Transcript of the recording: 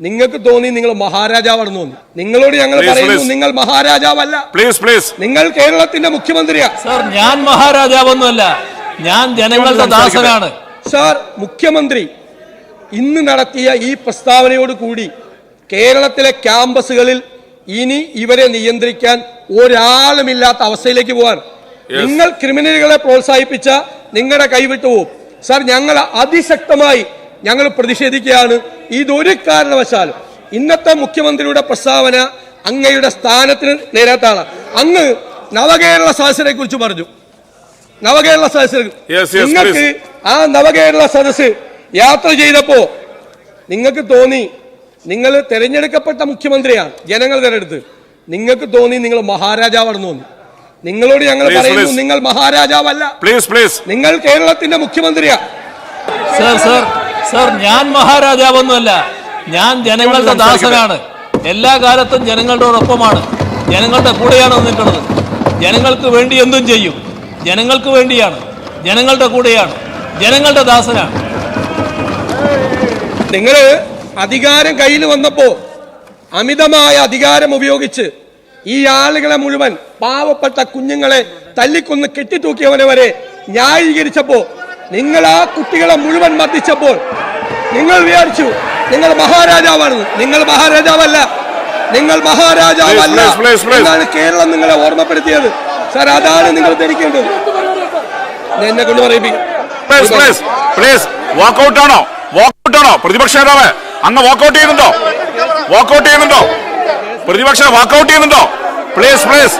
നിങ്ങൾക്ക് തോന്നി നിങ്ങൾ മഹാരാജാവാണെന്ന് തോന്നി. നിങ്ങളോട് ഞങ്ങൾ പറയുന്നു നിങ്ങൾ മഹാരാജാവല്ല. പ്ലീസ് പ്ലീസ് നിങ്ങൾ കേരളത്തിന്റെ മുഖ്യമന്ത്രിയാ. സർ ഞാൻ മഹാരാജാവൊന്നുമല്ല. ഞാൻ ജനങ്ങളുടെ ദാസനാണ്. സാർ മുഖ്യമന്ത്രി ഇന്ന് നടത്തിയ ഈ പ്രസ്താവനയോട് കൂടി കേരളത്തിലെ ക്യാമ്പസുകളിൽ ഇനി ഇവരെ നിയന്ത്രിക്കാൻ ഒരാളുമില്ലാത്ത അവസ്ഥയിലേക്ക് പോവാൻ. നിങ്ങൾ ക്രിമിനലുകളെ പ്രോത്സാഹിപ്പിച്ച നിങ്ങളുടെ കൈവിട്ടു പോകും സാർ ഞങ്ങൾ അതിശക്തമായി ഞങ്ങൾ പ്രതിഷേധിക്കുകയാണ്. ഇതൊരു കാരണവശാലും ഇന്നത്തെ മുഖ്യമന്ത്രിയുടെ പ്രസ്താവന അങ്ങയുടെ സ്ഥാനത്തിന് നേരത്താണ്. അങ്ങ് നവകേരള സദസ്സിനെ കുറിച്ച് പറഞ്ഞു. നവകേരള സദസ്സ് നിങ്ങൾക്ക് ആ നവകേരള സദസ്സ് യാത്ര ചെയ്തപ്പോ നിങ്ങൾക്ക് തോന്നി നിങ്ങൾ തിരഞ്ഞെടുക്കപ്പെട്ട മുഖ്യമന്ത്രിയാണ് ജനങ്ങൾ തെരഞ്ഞെടുത്ത് നിങ്ങൾക്ക് തോന്നി നിങ്ങൾ മഹാരാജാവാണെന്ന് തോന്നി. നിങ്ങളോട് ഞങ്ങൾ പറയുന്നു നിങ്ങൾ മഹാരാജാവല്ല. പ്ലീസ് പ്ലീസ് നിങ്ങൾ കേരളത്തിന്റെ മുഖ്യമന്ത്രിയാണ് സാർ സാർ സാർ ഞാൻ മഹാരാജാവൊന്നുമല്ല. ഞാൻ ജനങ്ങളുടെ ദാസനാണ്. എല്ലാ കാലത്തും ജനങ്ങളോടൊപ്പമാണ് ജനങ്ങളുടെ കൂടെയാണ് നിൽക്കുന്നത്. ജനങ്ങൾക്ക് വേണ്ടി എന്തും ചെയ്യും. ജനങ്ങൾക്ക് വേണ്ടിയാണ്. ജനങ്ങളുടെ കൂടെയാണ്. ജനങ്ങളുടെ ദാസനാണ്. നിങ്ങൾ അധികാരം കയ്യിൽ വന്നപ്പോ അമിതമായ അധികാരം ഉപയോഗിച്ച് ഈ ആളുകളെ മുഴുവൻ പാവപ്പെട്ട കുഞ്ഞുങ്ങളെ തല്ലിക്കൊന്ന് കെട്ടിത്തൂക്കിയവനെ വരെ ന്യായീകരിച്ചപ്പോ നിങ്ങൾ ആ കുട്ടികളെ മുഴുവൻ മർദ്ദിച്ചപ്പോൾ നിങ്ങൾ വിചാരിച്ചു നിങ്ങൾ മഹാരാജാവാണ് നിങ്ങൾ മഹാരാജാവല്ല. നിങ്ങൾ മഹാരാജാവല്ല. എന്നാണ് കേരളം നിങ്ങളെ ഓർമ്മപ്പെടുത്തിയത്. സാർ അതാണ് നിങ്ങൾ ധരിക്കേണ്ടത്. എന്നെ കൊണ്ട് പറയിപ്പിക്കും. വാക്കൗട്ട് ആണോ? വാക്കൗട്ട് ആണോ? പ്രതിപക്ഷ നേതാവ് അങ്ങ് വാക്കൗട്ട് ചെയ്യുന്നുണ്ടോ? വാക്കൗട്ട് ചെയ്യുന്നുണ്ടോ? പ്രതിപക്ഷ വാക്കൗട്ട് ചെയ്യുന്നുണ്ടോ? Please please